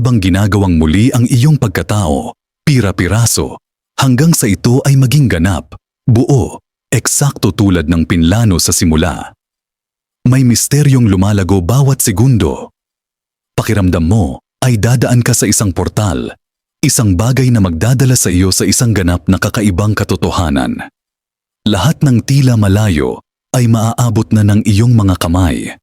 para bang ginagawang muli ang iyong pagkatao, pira-piraso, hanggang sa ito ay maging ganap, buo, eksakto tulad ng pinlano sa simula. May misteryong lumalago bawat segundo. Pakiramdam mo ay dadaan ka sa isang portal, isang bagay na magdadala sa iyo sa isang ganap na kakaibang katotohanan. Lahat ng tila malayo ay maaabot na ng iyong mga kamay.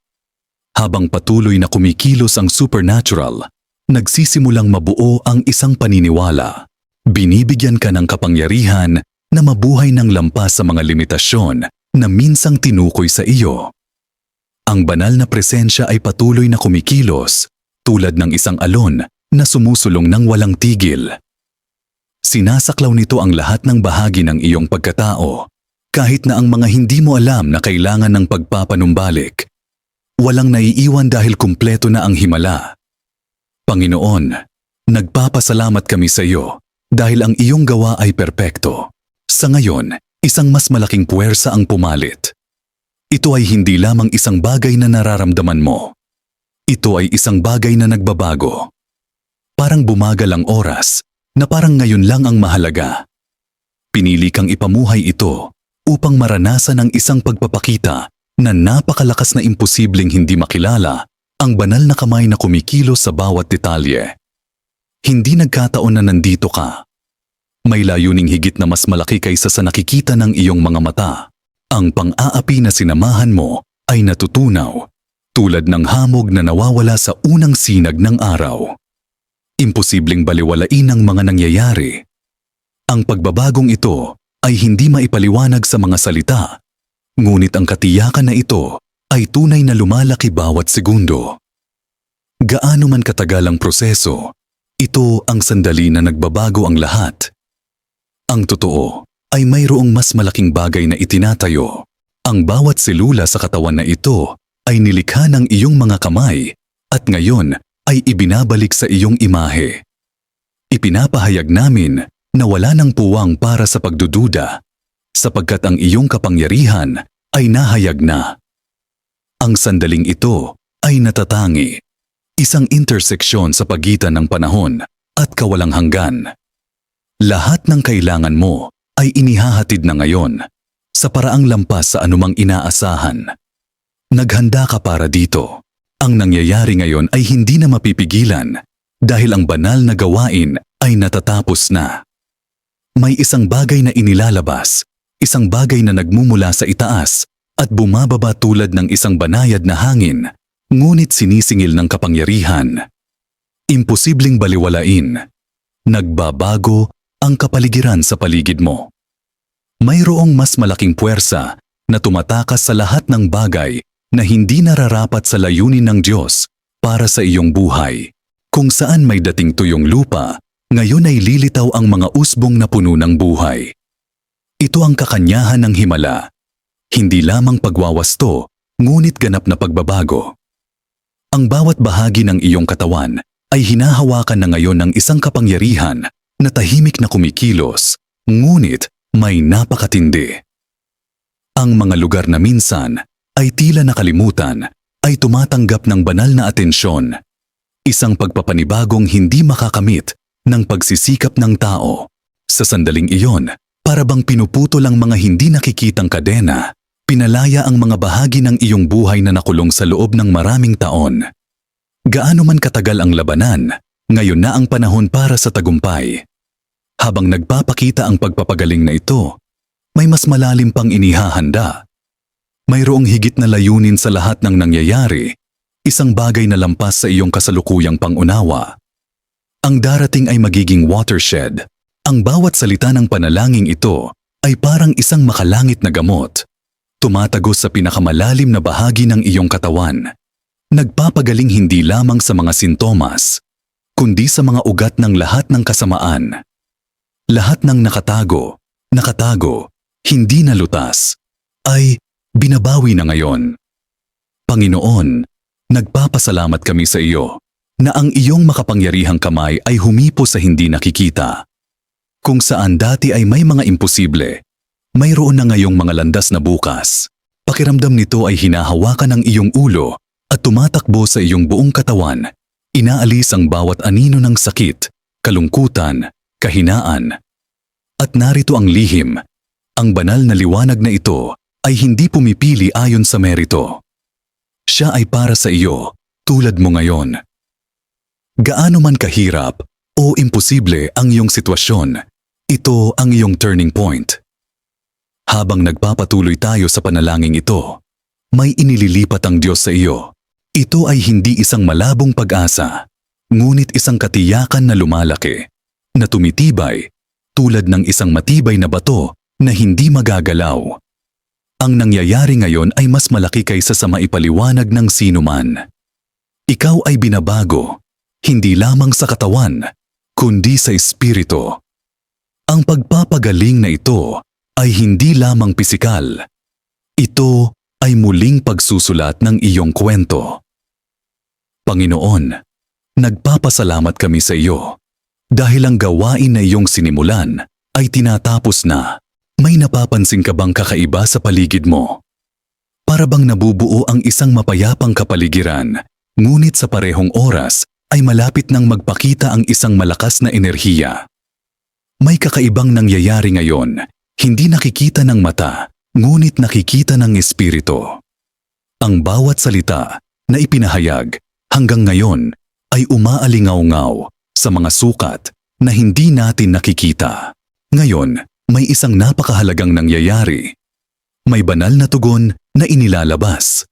Habang patuloy na kumikilos ang supernatural, nagsisimulang mabuo ang isang paniniwala. Binibigyan ka ng kapangyarihan na mabuhay ng lampas sa mga limitasyon na minsang tinukoy sa iyo. Ang banal na presensya ay patuloy na kumikilos tulad ng isang alon na sumusulong ng walang tigil. Sinasaklaw nito ang lahat ng bahagi ng iyong pagkatao, kahit na ang mga hindi mo alam na kailangan ng pagpapanumbalik. Walang naiiwan dahil kumpleto na ang himala. Panginoon, nagpapasalamat kami sa iyo dahil ang iyong gawa ay perpekto. Sa ngayon, isang mas malaking puwersa ang pumalit. Ito ay hindi lamang isang bagay na nararamdaman mo. Ito ay isang bagay na nagbabago. Parang bumagal ang oras na parang ngayon lang ang mahalaga. Pinili kang ipamuhay ito upang maranasan ang isang pagpapakita na napakalakas na imposibleng hindi makilala ang banal na kamay na kumikilos sa bawat detalye. Hindi nagkataon na nandito ka. May layuning higit na mas malaki kaysa sa nakikita ng iyong mga mata. Ang pang-aapi na sinamahan mo ay natutunaw, tulad ng hamog na nawawala sa unang sinag ng araw. Imposibleng baliwalain ang mga nangyayari. Ang pagbabagong ito ay hindi maipaliwanag sa mga salita, ngunit ang katiyakan na ito ay tunay na lumalaki bawat segundo. Gaano man katagal ang proseso, ito ang sandali na nagbabago ang lahat. Ang totoo ay mayroong mas malaking bagay na itinatayo. Ang bawat selula sa katawan na ito ay nilikha ng iyong mga kamay at ngayon ay ibinabalik sa iyong imahe. Ipinapahayag namin na wala ng puwang para sa pagdududa sapagkat ang iyong kapangyarihan ay nahayag na. Ang sandaling ito ay natatangi, isang interseksyon sa pagitan ng panahon at kawalang hanggan. Lahat ng kailangan mo ay inihahatid na ngayon sa paraang lampas sa anumang inaasahan. Naghanda ka para dito. Ang nangyayari ngayon ay hindi na mapipigilan dahil ang banal na gawain ay natatapos na. May isang bagay na inilalabas, isang bagay na nagmumula sa itaas at bumababa tulad ng isang banayad na hangin, ngunit sinisingil ng kapangyarihan. Imposibleng baliwalain. Nagbabago ang kapaligiran sa paligid mo. Mayroong mas malaking puwersa na tumatakas sa lahat ng bagay na hindi nararapat sa layunin ng Diyos para sa iyong buhay. Kung saan may dating tuyong lupa, ngayon ay lilitaw ang mga usbong na puno ng buhay. Ito ang kakanyahan ng himala. Hindi lamang pagwawasto, ngunit ganap na pagbabago. Ang bawat bahagi ng iyong katawan ay hinahawakan na ngayon ng isang kapangyarihan na tahimik na kumikilos, ngunit may napakatindi. Ang mga lugar na minsan ay tila nakalimutan ay tumatanggap ng banal na atensyon. Isang pagpapanibagong hindi makakamit ng pagsisikap ng tao. Sa sandaling iyon, para bang pinuputo lang mga hindi nakikitang kadena, pinalaya ang mga bahagi ng iyong buhay na nakulong sa loob ng maraming taon. Gaano man katagal ang labanan, ngayon na ang panahon para sa tagumpay. Habang nagpapakita ang pagpapagaling na ito, may mas malalim pang inihahanda. Mayroong higit na layunin sa lahat ng nangyayari, isang bagay na lampas sa iyong kasalukuyang pangunawa. Ang darating ay magiging watershed. Ang bawat salita ng panalangin ito ay parang isang makalangit na gamot. Tumatagos sa pinakamalalim na bahagi ng iyong katawan. Nagpapagaling hindi lamang sa mga sintomas, kundi sa mga ugat ng lahat ng kasamaan. Lahat ng nakatago, nakatago, hindi nalutas, ay binabawi na ngayon. Panginoon, nagpapasalamat kami sa iyo na ang iyong makapangyarihang kamay ay humipo sa hindi nakikita. Kung saan dati ay may mga imposible, mayroon na ngayong mga landas na bukas. Pakiramdam nito ay hinahawakan ng iyong ulo at tumatakbo sa iyong buong katawan, Inaalis ang bawat anino ng sakit, kalungkutan, kahinaan. At narito ang lihim. Ang banal na liwanag na ito ay hindi pumipili ayon sa merito. Siya ay para sa iyo, tulad mo ngayon. Gaano man kahirap o imposible ang iyong sitwasyon, ito ang iyong turning point. Habang nagpapatuloy tayo sa panalangin ito, may inililipat ang Diyos sa iyo. Ito ay hindi isang malabong pag-asa, ngunit isang katiyakan na lumalaki, na tumitibay, tulad ng isang matibay na bato na hindi magagalaw. Ang nangyayari ngayon ay mas malaki kaysa sa maipaliwanag ng sino man. Ikaw ay binabago, hindi lamang sa katawan, kundi sa espiritu. Ang pagpapagaling na ito ay hindi lamang pisikal. Ito ay muling pagsusulat ng iyong kwento. Panginoon, nagpapasalamat kami sa iyo dahil ang gawain na iyong sinimulan ay tinatapos na. May napapansin ka bang kakaiba sa paligid mo? Para bang nabubuo ang isang mapayapang kapaligiran, ngunit sa parehong oras ay malapit nang magpakita ang isang malakas na enerhiya. May kakaibang nangyayari ngayon, hindi nakikita ng mata, ngunit nakikita ng espiritu. Ang bawat salita na ipinahayag hanggang ngayon ay umaalingaw-ngaw sa mga sukat na hindi natin nakikita. Ngayon, may isang napakahalagang nangyayari. May banal na tugon na inilalabas.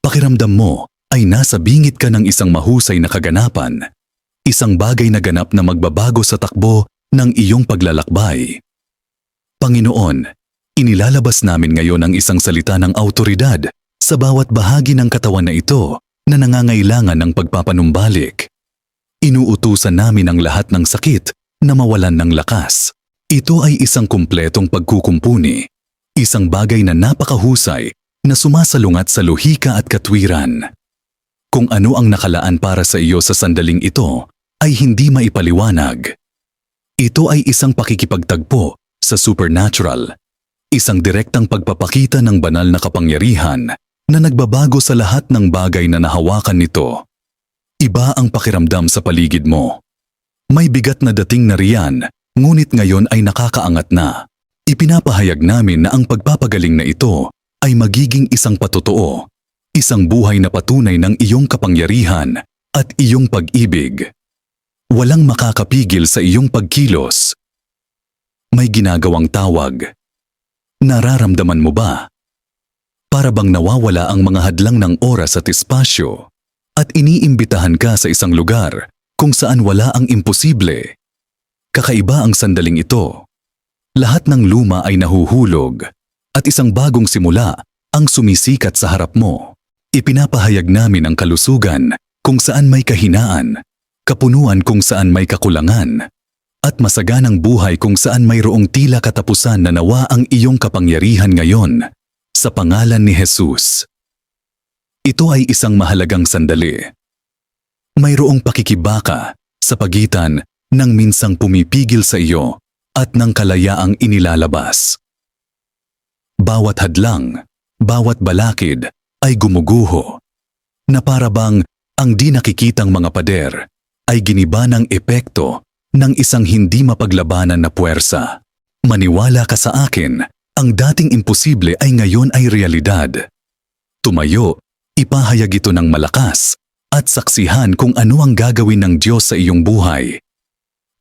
Pakiramdam mo ay nasa bingit ka ng isang mahusay na kaganapan. Isang bagay na ganap na magbabago sa takbo ng iyong paglalakbay. Panginoon, inilalabas namin ngayon ang isang salita ng autoridad sa bawat bahagi ng katawan na ito na nangangailangan ng pagpapanumbalik. Inuutusan namin ang lahat ng sakit na mawalan ng lakas. Ito ay isang kumpletong pagkukumpuni, isang bagay na napakahusay na sumasalungat sa luhika at katwiran. Kung ano ang nakalaan para sa iyo sa sandaling ito ay hindi maipaliwanag. Ito ay isang pakikipagtagpo sa supernatural, isang direktang pagpapakita ng banal na kapangyarihan na nagbabago sa lahat ng bagay na nahawakan nito. Iba ang pakiramdam sa paligid mo. May bigat na dating na riyan ngunit ngayon ay nakakaangat na. Ipinapahayag namin na ang pagpapagaling na ito ay magiging isang patotoo, isang buhay na patunay ng iyong kapangyarihan at iyong pag-ibig. Walang makakapigil sa iyong pagkilos. May ginagawang tawag. Nararamdaman mo ba? Para bang nawawala ang mga hadlang ng oras at espasyo at iniimbitahan ka sa isang lugar kung saan wala ang imposible. Kakaiba ang sandaling ito. Lahat ng luma ay nahuhulog at isang bagong simula ang sumisikat sa harap mo. Ipinapahayag namin ang kalusugan kung saan may kahinaan, kapunuan kung saan may kakulangan, at masaganang buhay kung saan mayroong tila katapusan na nawa ang iyong kapangyarihan ngayon sa pangalan ni Jesus. Ito ay isang mahalagang sandali. Mayroong pakikibaka sa pagitan ng minsang pumipigil sa iyo at ng kalayaang inilalabas. Bawat hadlang, bawat balakid ay gumuguho, na para ang di nakikitang mga pader ay giniba ng epekto ng isang hindi mapaglabanan na puwersa. Maniwala ka sa akin, ang dating imposible ay ngayon ay realidad. Tumayo, ipahayag ito ng malakas at saksihan kung ano ang gagawin ng Diyos sa iyong buhay.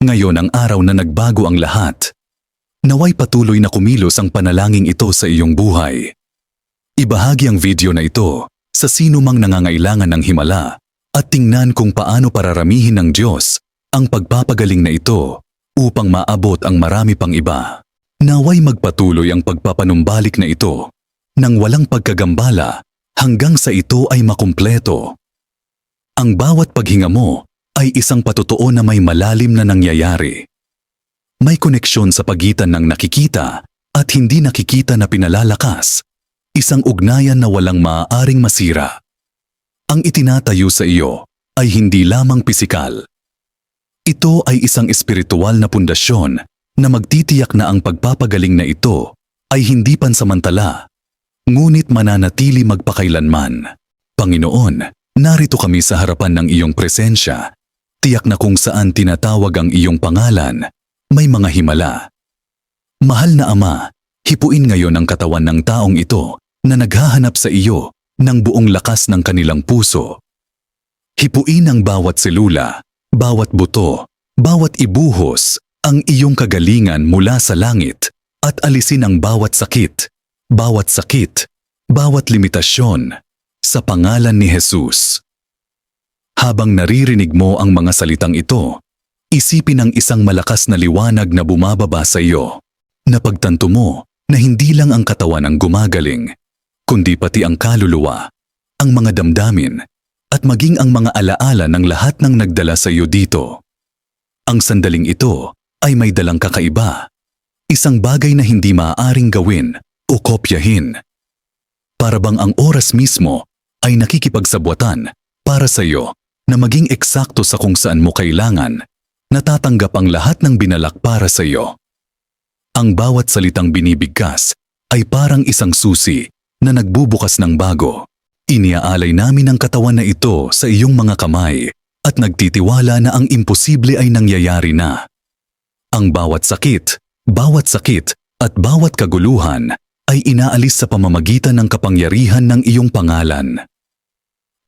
Ngayon ang araw na nagbago ang lahat. Naway patuloy na kumilos ang panalangin ito sa iyong buhay. Ibahagi ang video na ito sa sino mang nangangailangan ng himala at tingnan kung paano pararamihin ng Diyos ang pagpapagaling na ito upang maabot ang marami pang iba. Naway magpatuloy ang pagpapanumbalik na ito nang walang pagkagambala hanggang sa ito ay makumpleto. Ang bawat paghinga mo ay isang patotoo na may malalim na nangyayari. May koneksyon sa pagitan ng nakikita at hindi nakikita na pinalalakas, isang ugnayan na walang maaaring masira. Ang itinatayo sa iyo ay hindi lamang pisikal. Ito ay isang espiritual na pundasyon na magtitiyak na ang pagpapagaling na ito ay hindi pansamantala, ngunit mananatili magpakailanman. Panginoon, narito kami sa harapan ng iyong presensya. Tiyak na kung saan tinatawag ang iyong pangalan, may mga himala. Mahal na Ama, hipuin ngayon ang katawan ng taong ito na naghahanap sa iyo ng buong lakas ng kanilang puso. Hipuin ang bawat selula, bawat buto, bawat ibuhos, ang iyong kagalingan mula sa langit at alisin ang bawat sakit, bawat sakit, bawat limitasyon sa pangalan ni Jesus. Habang naririnig mo ang mga salitang ito, isipin ang isang malakas na liwanag na bumababa sa iyo. Napagtanto mo na hindi lang ang katawan ang gumagaling, kundi pati ang kaluluwa, ang mga damdamin, at maging ang mga alaala ng lahat ng nagdala sa iyo dito. Ang sandaling ito ay may dalang kakaiba, isang bagay na hindi maaaring gawin o kopyahin. Para bang ang oras mismo ay nakikipagsabwatan para sa iyo na maging eksakto sa kung saan mo kailangan, natatanggap ang lahat ng binalak para sa iyo. Ang bawat salitang binibigkas ay parang isang susi na nagbubukas ng bago. Iniaalay namin ang katawan na ito sa iyong mga kamay at nagtitiwala na ang imposible ay nangyayari na. Ang bawat sakit, bawat sakit at bawat kaguluhan ay inaalis sa pamamagitan ng kapangyarihan ng iyong pangalan.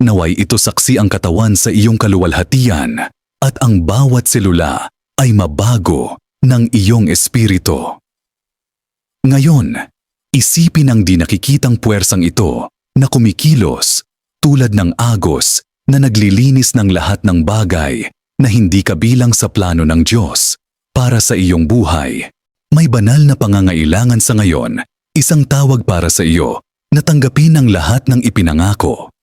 Naway ito saksi ang katawan sa iyong kaluwalhatian at ang bawat selula ay mabago ng iyong espiritu. Ngayon, isipin ang di nakikitang puwersang ito na kumikilos tulad ng agos na naglilinis ng lahat ng bagay na hindi kabilang sa plano ng Diyos para sa iyong buhay. May banal na pangangailangan sa ngayon, isang tawag para sa iyo na tanggapin ang lahat ng ipinangako.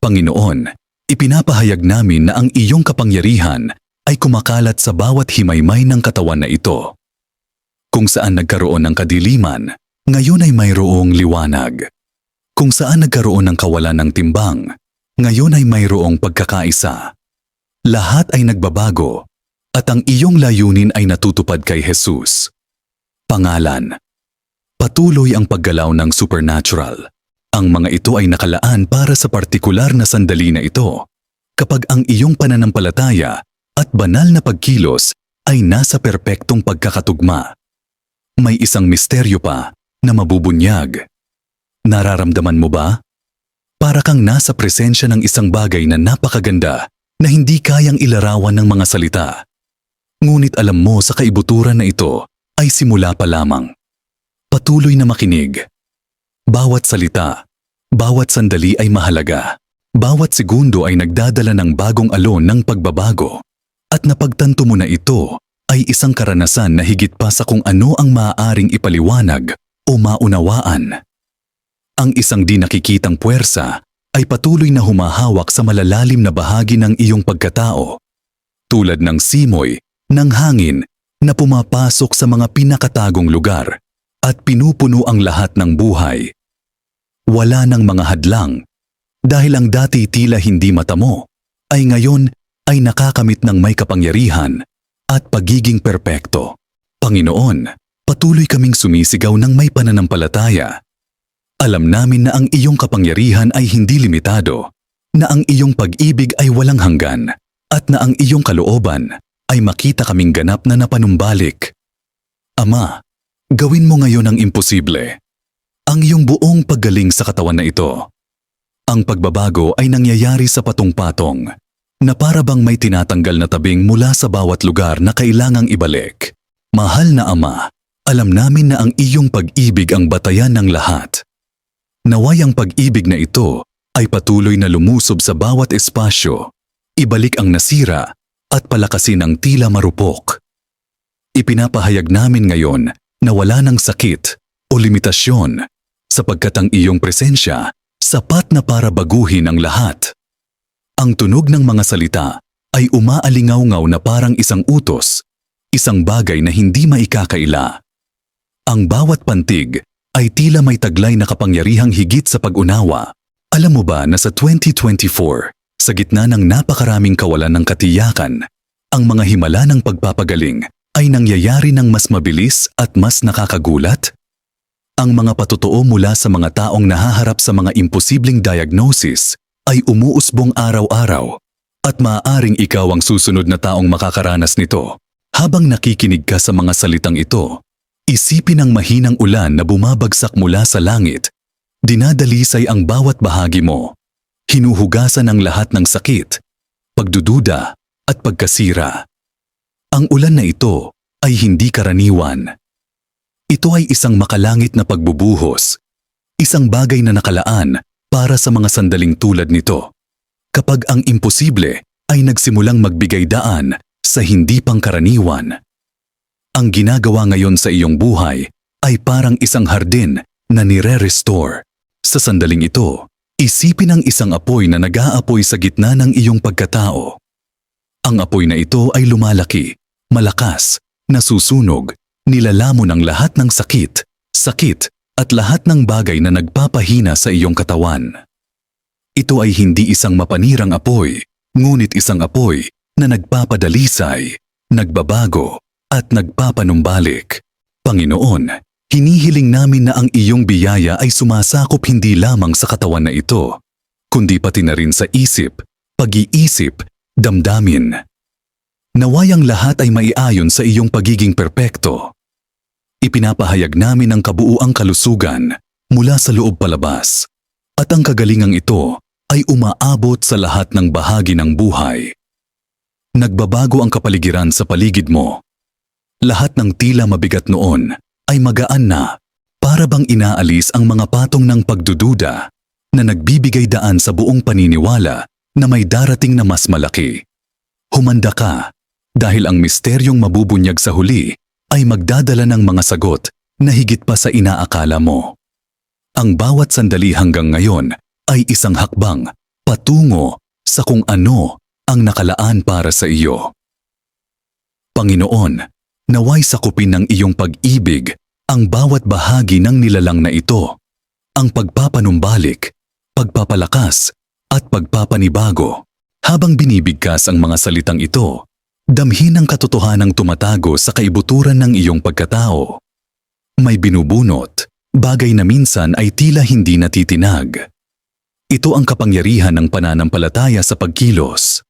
Panginoon, ipinapahayag namin na ang iyong kapangyarihan ay kumakalat sa bawat himaymay ng katawan na ito. Kung saan nagkaroon ng kadiliman, ngayon ay mayroong liwanag. Kung saan nagkaroon ng kawalan ng timbang, ngayon ay mayroong pagkakaisa. Lahat ay nagbabago at ang iyong layunin ay natutupad kay Jesus. Pangalan Patuloy ang paggalaw ng supernatural. Ang mga ito ay nakalaan para sa partikular na sandali na ito. Kapag ang iyong pananampalataya at banal na pagkilos ay nasa perpektong pagkakatugma. May isang misteryo pa na mabubunyag. Nararamdaman mo ba? Para kang nasa presensya ng isang bagay na napakaganda na hindi kayang ilarawan ng mga salita. Ngunit alam mo sa kaibuturan na ito ay simula pa lamang. Patuloy na makinig. Bawat salita, bawat sandali ay mahalaga. Bawat segundo ay nagdadala ng bagong alon ng pagbabago. At napagtanto mo na ito ay isang karanasan na higit pa sa kung ano ang maaaring ipaliwanag o maunawaan. Ang isang di nakikitang puwersa ay patuloy na humahawak sa malalalim na bahagi ng iyong pagkatao. Tulad ng simoy, ng hangin na pumapasok sa mga pinakatagong lugar at pinupuno ang lahat ng buhay. Wala ng mga hadlang dahil ang dati tila hindi matamo ay ngayon ay nakakamit ng may kapangyarihan at pagiging perpekto. Panginoon, patuloy kaming sumisigaw ng may pananampalataya. Alam namin na ang iyong kapangyarihan ay hindi limitado, na ang iyong pag-ibig ay walang hanggan, at na ang iyong kalooban ay makita kaming ganap na napanumbalik. Ama, gawin mo ngayon ang imposible. Ang iyong buong paggaling sa katawan na ito. Ang pagbabago ay nangyayari sa patong-patong, na para bang may tinatanggal na tabing mula sa bawat lugar na kailangang ibalik. Mahal na Ama, alam namin na ang iyong pag-ibig ang batayan ng lahat. Naway ang pag-ibig na ito ay patuloy na lumusob sa bawat espasyo, ibalik ang nasira at palakasin ang tila marupok. Ipinapahayag namin ngayon na wala ng sakit o limitasyon sapagkat ang iyong presensya sapat na para baguhin ang lahat. Ang tunog ng mga salita ay umaalingaw-ngaw na parang isang utos, isang bagay na hindi maikakaila. Ang bawat pantig ay tila may taglay na kapangyarihang higit sa pag-unawa. Alam mo ba na sa 2024, sa gitna ng napakaraming kawalan ng katiyakan, ang mga himala ng pagpapagaling ay nangyayari ng mas mabilis at mas nakakagulat? Ang mga patotoo mula sa mga taong nahaharap sa mga imposibleng diagnosis ay umuusbong araw-araw at maaaring ikaw ang susunod na taong makakaranas nito. Habang nakikinig ka sa mga salitang ito, isipin ang mahinang ulan na bumabagsak mula sa langit. Dinadalisay ang bawat bahagi mo. Hinuhugasan ang lahat ng sakit, pagdududa at pagkasira. Ang ulan na ito ay hindi karaniwan. Ito ay isang makalangit na pagbubuhos, isang bagay na nakalaan para sa mga sandaling tulad nito. Kapag ang imposible ay nagsimulang magbigay daan sa hindi pangkaraniwan. Ang ginagawa ngayon sa iyong buhay ay parang isang hardin na nire-restore. Sa sandaling ito, isipin ang isang apoy na nag-aapoy sa gitna ng iyong pagkatao. Ang apoy na ito ay lumalaki, malakas, nasusunog, nilalamon ang lahat ng sakit, sakit at lahat ng bagay na nagpapahina sa iyong katawan. Ito ay hindi isang mapanirang apoy, ngunit isang apoy na nagpapadalisay, nagbabago at nagpapanumbalik. Panginoon, hinihiling namin na ang iyong biyaya ay sumasakop hindi lamang sa katawan na ito, kundi pati na rin sa isip, pag-iisip, damdamin. Nawayang lahat ay maiayon sa iyong pagiging perpekto. Ipinapahayag namin ang kabuuang kalusugan mula sa loob palabas at ang kagalingang ito ay umaabot sa lahat ng bahagi ng buhay. Nagbabago ang kapaligiran sa paligid mo. Lahat ng tila mabigat noon ay magaan na para bang inaalis ang mga patong ng pagdududa na nagbibigay daan sa buong paniniwala na may darating na mas malaki. Humanda ka dahil ang misteryong mabubunyag sa huli ay magdadala ng mga sagot na higit pa sa inaakala mo. Ang bawat sandali hanggang ngayon ay isang hakbang patungo sa kung ano ang nakalaan para sa iyo. Panginoon, naway sakupin ng iyong pag-ibig ang bawat bahagi ng nilalang na ito, ang pagpapanumbalik, pagpapalakas at pagpapanibago. Habang binibigkas ang mga salitang ito, damhin ang katotohanang tumatago sa kaibuturan ng iyong pagkatao. May binubunot, bagay na minsan ay tila hindi natitinag. Ito ang kapangyarihan ng pananampalataya sa pagkilos.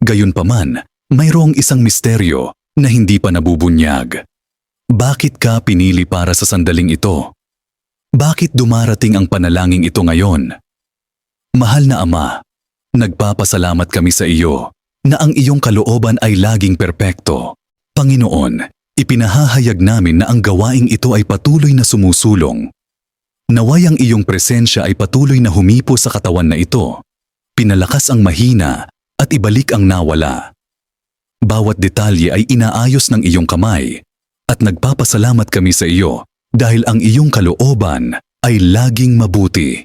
Gayunpaman, mayroong isang misteryo na hindi pa nabubunyag. Bakit ka pinili para sa sandaling ito? Bakit dumarating ang panalangin ito ngayon? Mahal na Ama, nagpapasalamat kami sa iyo na ang iyong kalooban ay laging perpekto. Panginoon, ipinahahayag namin na ang gawaing ito ay patuloy na sumusulong Naway ang iyong presensya ay patuloy na humipo sa katawan na ito, pinalakas ang mahina at ibalik ang nawala. Bawat detalye ay inaayos ng iyong kamay at nagpapasalamat kami sa iyo dahil ang iyong kalooban ay laging mabuti,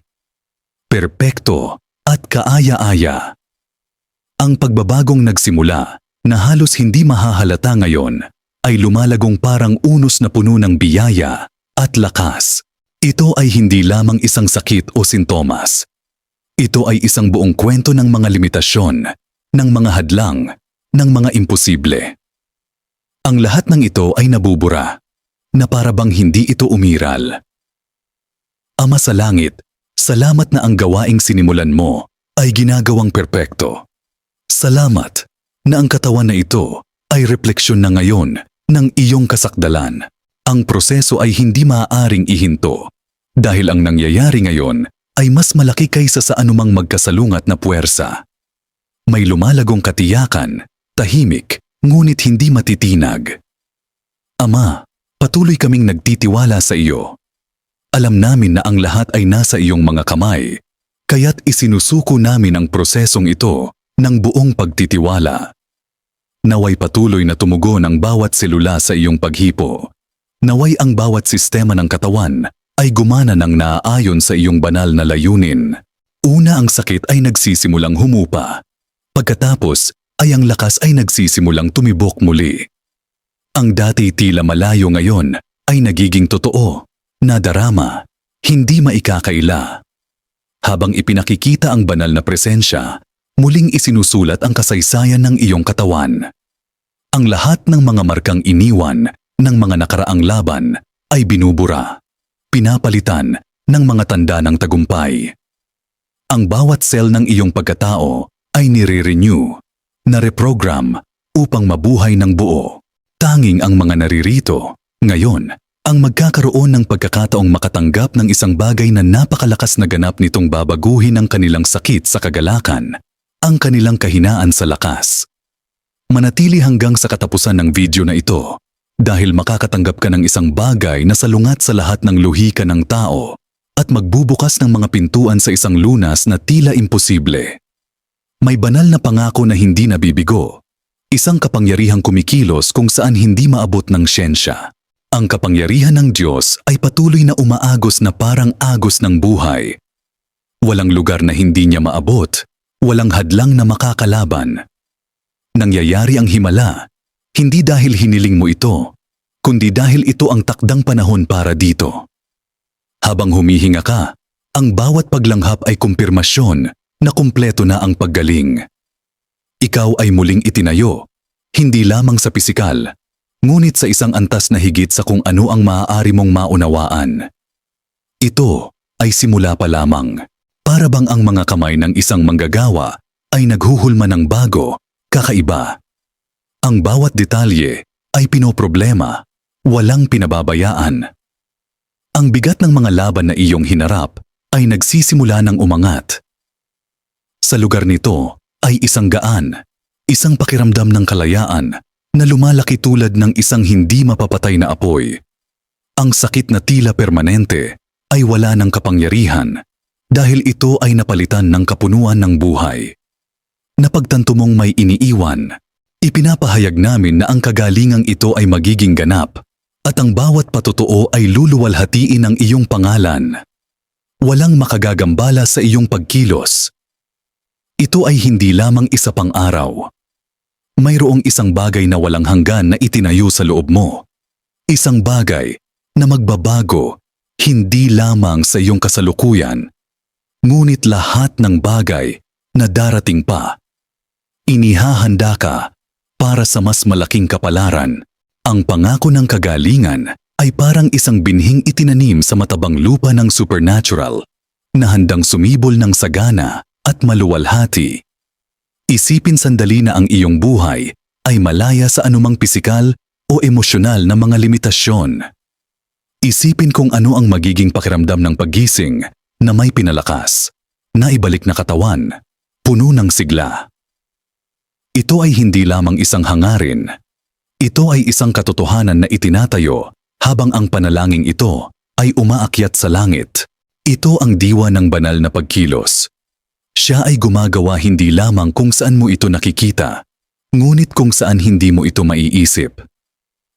perpekto at kaaya-aya. Ang pagbabagong nagsimula na halos hindi mahahalata ngayon ay lumalagong parang unos na puno ng biyaya at lakas. Ito ay hindi lamang isang sakit o sintomas. Ito ay isang buong kwento ng mga limitasyon, ng mga hadlang, ng mga imposible. Ang lahat ng ito ay nabubura, na para bang hindi ito umiral. Ama sa langit, salamat na ang gawaing sinimulan mo ay ginagawang perpekto. Salamat na ang katawan na ito ay refleksyon na ngayon ng iyong kasakdalan. Ang proseso ay hindi maaaring ihinto dahil ang nangyayari ngayon ay mas malaki kaysa sa anumang magkasalungat na puwersa. May lumalagong katiyakan, tahimik, ngunit hindi matitinag. Ama, patuloy kaming nagtitiwala sa iyo. Alam namin na ang lahat ay nasa iyong mga kamay, kaya't isinusuko namin ang prosesong ito ng buong pagtitiwala. Naway patuloy na tumugon ang bawat selula sa iyong paghipo. Naway ang bawat sistema ng katawan ay gumana ng naaayon sa iyong banal na layunin. Una ang sakit ay nagsisimulang humupa. Pagkatapos ay ang lakas ay nagsisimulang tumibok muli. Ang dati tila malayo ngayon ay nagiging totoo, nadarama, hindi maikakaila. Habang ipinakikita ang banal na presensya, muling isinusulat ang kasaysayan ng iyong katawan. Ang lahat ng mga markang iniwan ng mga nakaraang laban ay binubura pinapalitan ng mga tanda ng tagumpay. Ang bawat cell ng iyong pagkatao ay nire-renew, na-reprogram upang mabuhay ng buo. Tanging ang mga naririto, ngayon, ang magkakaroon ng pagkakataong makatanggap ng isang bagay na napakalakas na ganap nitong babaguhin ang kanilang sakit sa kagalakan, ang kanilang kahinaan sa lakas. Manatili hanggang sa katapusan ng video na ito dahil makakatanggap ka ng isang bagay na salungat sa lahat ng luhika ng tao at magbubukas ng mga pintuan sa isang lunas na tila imposible. May banal na pangako na hindi nabibigo. Isang kapangyarihang kumikilos kung saan hindi maabot ng siyensya. Ang kapangyarihan ng Diyos ay patuloy na umaagos na parang agos ng buhay. Walang lugar na hindi niya maabot, walang hadlang na makakalaban. Nangyayari ang himala, hindi dahil hiniling mo ito, kundi dahil ito ang takdang panahon para dito. Habang humihinga ka, ang bawat paglanghap ay kumpirmasyon na kumpleto na ang paggaling. Ikaw ay muling itinayo, hindi lamang sa pisikal, ngunit sa isang antas na higit sa kung ano ang maaari mong maunawaan. Ito ay simula pa lamang. Para bang ang mga kamay ng isang manggagawa ay naghuhulma ng bago, kakaiba. Ang bawat detalye ay pinoproblema, walang pinababayaan. Ang bigat ng mga laban na iyong hinarap ay nagsisimula ng umangat. Sa lugar nito ay isang gaan, isang pakiramdam ng kalayaan na lumalaki tulad ng isang hindi mapapatay na apoy. Ang sakit na tila permanente ay wala ng kapangyarihan dahil ito ay napalitan ng kapunuan ng buhay. Napagtanto mong may iniiwan, ipinapahayag namin na ang kagalingang ito ay magiging ganap at ang bawat patotoo ay luluwalhatiin ng iyong pangalan. Walang makagagambala sa iyong pagkilos. Ito ay hindi lamang isa pang araw. Mayroong isang bagay na walang hanggan na itinayo sa loob mo. Isang bagay na magbabago hindi lamang sa iyong kasalukuyan, ngunit lahat ng bagay na darating pa. Inihahanda ka para sa mas malaking kapalaran. Ang pangako ng kagalingan ay parang isang binhing itinanim sa matabang lupa ng supernatural na handang sumibol ng sagana at maluwalhati. Isipin sandali na ang iyong buhay ay malaya sa anumang pisikal o emosyonal na mga limitasyon. Isipin kung ano ang magiging pakiramdam ng paggising na may pinalakas, na ibalik na katawan, puno ng sigla. Ito ay hindi lamang isang hangarin. Ito ay isang katotohanan na itinatayo habang ang panalangin ito ay umaakyat sa langit. Ito ang diwa ng banal na pagkilos. Siya ay gumagawa hindi lamang kung saan mo ito nakikita, ngunit kung saan hindi mo ito maiisip.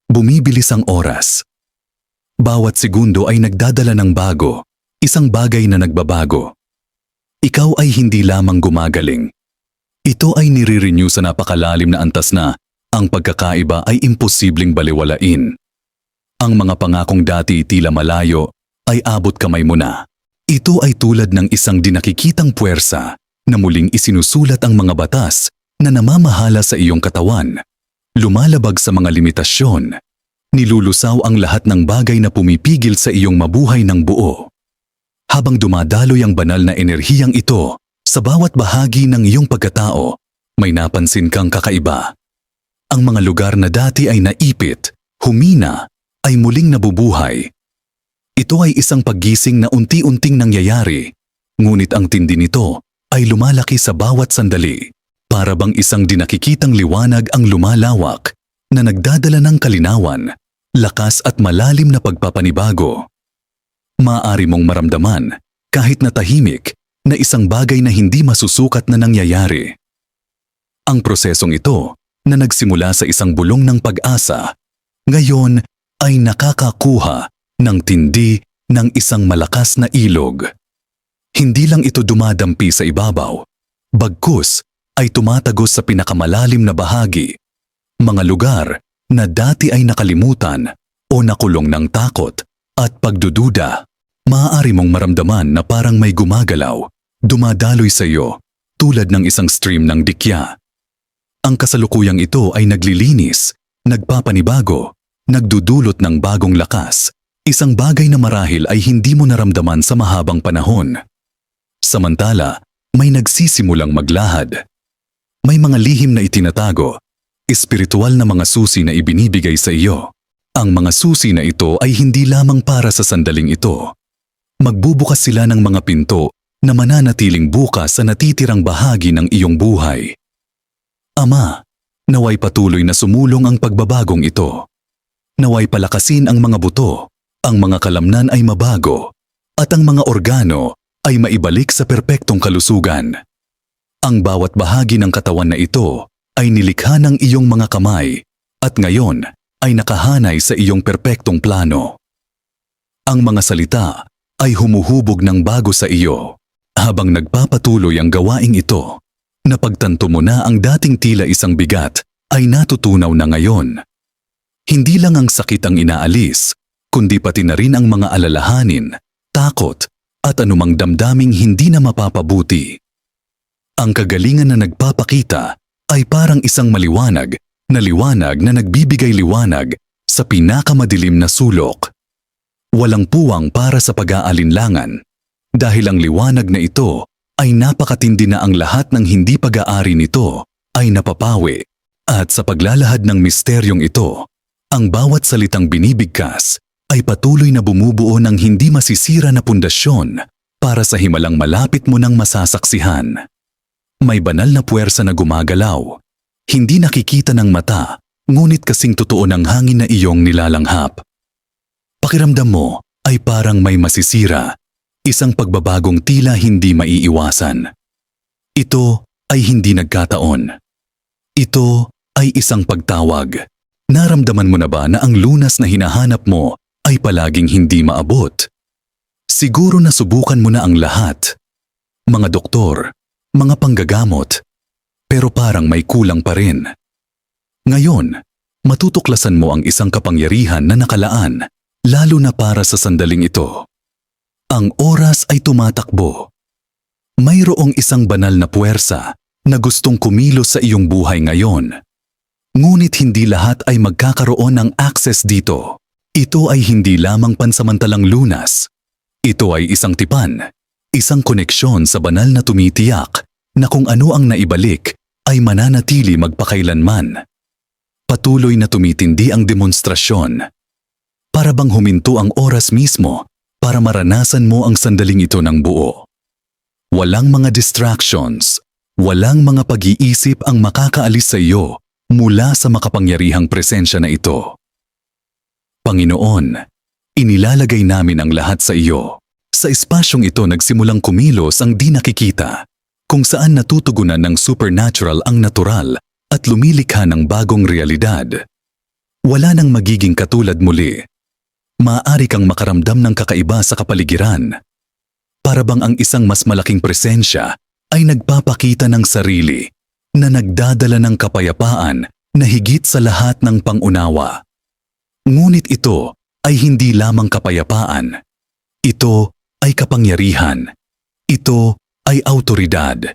Bumibilis ang oras. Bawat segundo ay nagdadala ng bago, isang bagay na nagbabago. Ikaw ay hindi lamang gumagaling. Ito ay nire-renew sa napakalalim na antas na ang pagkakaiba ay imposibleng baliwalain. Ang mga pangakong dati tila malayo ay abot kamay mo na. Ito ay tulad ng isang dinakikitang puwersa na muling isinusulat ang mga batas na namamahala sa iyong katawan. Lumalabag sa mga limitasyon. Nilulusaw ang lahat ng bagay na pumipigil sa iyong mabuhay ng buo. Habang dumadaloy ang banal na enerhiyang ito sa bawat bahagi ng iyong pagkatao, may napansin kang kakaiba. Ang mga lugar na dati ay naipit, humina, ay muling nabubuhay. Ito ay isang paggising na unti-unting nangyayari, ngunit ang tindi nito ay lumalaki sa bawat sandali. Para bang isang dinakikitang liwanag ang lumalawak na nagdadala ng kalinawan, lakas at malalim na pagpapanibago. Maaari mong maramdaman, kahit na tahimik, na isang bagay na hindi masusukat na nangyayari. Ang prosesong ito, na nagsimula sa isang bulong ng pag-asa, ngayon ay nakakakuha ng tindi ng isang malakas na ilog. Hindi lang ito dumadampi sa ibabaw, bagkus ay tumatagos sa pinakamalalim na bahagi, mga lugar na dati ay nakalimutan o nakulong ng takot at pagdududa. Maaari mong maramdaman na parang may gumagalaw, dumadaloy sa iyo tulad ng isang stream ng dikya. Ang kasalukuyang ito ay naglilinis, nagpapanibago, nagdudulot ng bagong lakas, isang bagay na marahil ay hindi mo naramdaman sa mahabang panahon. Samantala, may nagsisimulang maglahad. May mga lihim na itinatago, espiritual na mga susi na ibinibigay sa iyo. Ang mga susi na ito ay hindi lamang para sa sandaling ito. Magbubukas sila ng mga pinto na mananatiling bukas sa natitirang bahagi ng iyong buhay. Ama, naway patuloy na sumulong ang pagbabagong ito. Naway palakasin ang mga buto, ang mga kalamnan ay mabago, at ang mga organo ay maibalik sa perpektong kalusugan. Ang bawat bahagi ng katawan na ito ay nilikha ng iyong mga kamay at ngayon ay nakahanay sa iyong perpektong plano. Ang mga salita ay humuhubog ng bago sa iyo habang nagpapatuloy ang gawaing ito. Napagtanto mo na ang dating tila isang bigat ay natutunaw na ngayon. Hindi lang ang sakit ang inaalis, kundi pati na rin ang mga alalahanin, takot, at anumang damdaming hindi na mapapabuti. Ang kagalingan na nagpapakita ay parang isang maliwanag na liwanag na nagbibigay liwanag sa pinakamadilim na sulok. Walang puwang para sa pag-aalinlangan dahil ang liwanag na ito ay napakatindi na ang lahat ng hindi pag-aari nito ay napapawi at sa paglalahad ng misteryong ito, ang bawat salitang binibigkas ay patuloy na bumubuo ng hindi masisira na pundasyon para sa himalang malapit mo ng masasaksihan. May banal na puwersa na gumagalaw hindi nakikita ng mata, ngunit kasing totoo ng hangin na iyong nilalanghap. Pakiramdam mo ay parang may masisira, isang pagbabagong tila hindi maiiwasan. Ito ay hindi nagkataon. Ito ay isang pagtawag. Naramdaman mo na ba na ang lunas na hinahanap mo ay palaging hindi maabot? Siguro na subukan mo na ang lahat. Mga doktor, mga panggagamot, pero parang may kulang pa rin. Ngayon, matutuklasan mo ang isang kapangyarihan na nakalaan, lalo na para sa sandaling ito. Ang oras ay tumatakbo. Mayroong isang banal na puwersa na gustong kumilos sa iyong buhay ngayon. Ngunit hindi lahat ay magkakaroon ng access dito. Ito ay hindi lamang pansamantalang lunas. Ito ay isang tipan, isang koneksyon sa banal na tumitiyak na kung ano ang naibalik ay mananatili magpakailanman. Patuloy na tumitindi ang demonstrasyon. Para bang huminto ang oras mismo para maranasan mo ang sandaling ito ng buo. Walang mga distractions, walang mga pag-iisip ang makakaalis sa iyo mula sa makapangyarihang presensya na ito. Panginoon, inilalagay namin ang lahat sa iyo. Sa espasyong ito nagsimulang kumilos ang di nakikita kung saan natutugunan ng supernatural ang natural at lumilikha ng bagong realidad. Wala nang magiging katulad muli. Maaari kang makaramdam ng kakaiba sa kapaligiran. Para bang ang isang mas malaking presensya ay nagpapakita ng sarili na nagdadala ng kapayapaan na higit sa lahat ng pangunawa. Ngunit ito ay hindi lamang kapayapaan. Ito ay kapangyarihan. Ito ay autoridad.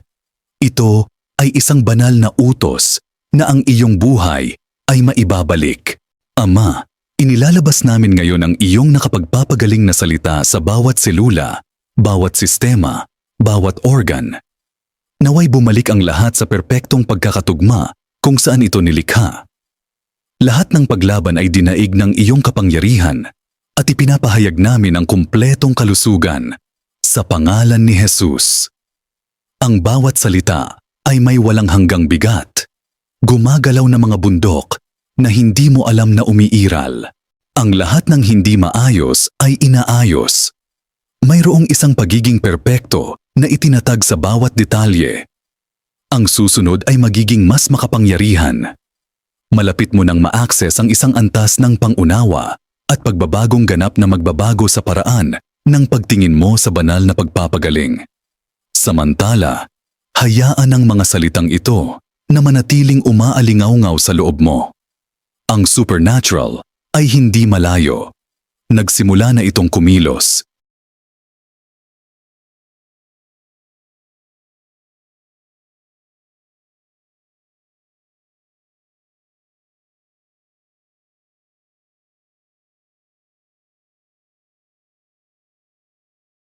Ito ay isang banal na utos na ang iyong buhay ay maibabalik. Ama, inilalabas namin ngayon ang iyong nakapagpapagaling na salita sa bawat selula, bawat sistema, bawat organ. Naway bumalik ang lahat sa perpektong pagkakatugma kung saan ito nilikha. Lahat ng paglaban ay dinaig ng iyong kapangyarihan at ipinapahayag namin ang kumpletong kalusugan sa pangalan ni Jesus. Ang bawat salita ay may walang hanggang bigat. Gumagalaw na mga bundok na hindi mo alam na umiiral. Ang lahat ng hindi maayos ay inaayos. Mayroong isang pagiging perpekto na itinatag sa bawat detalye. Ang susunod ay magiging mas makapangyarihan. Malapit mo nang ma-access ang isang antas ng pangunawa at pagbabagong ganap na magbabago sa paraan ng pagtingin mo sa banal na pagpapagaling. Samantala, hayaan ang mga salitang ito na manatiling umaalingaw sa loob mo. Ang supernatural ay hindi malayo. Nagsimula na itong kumilos.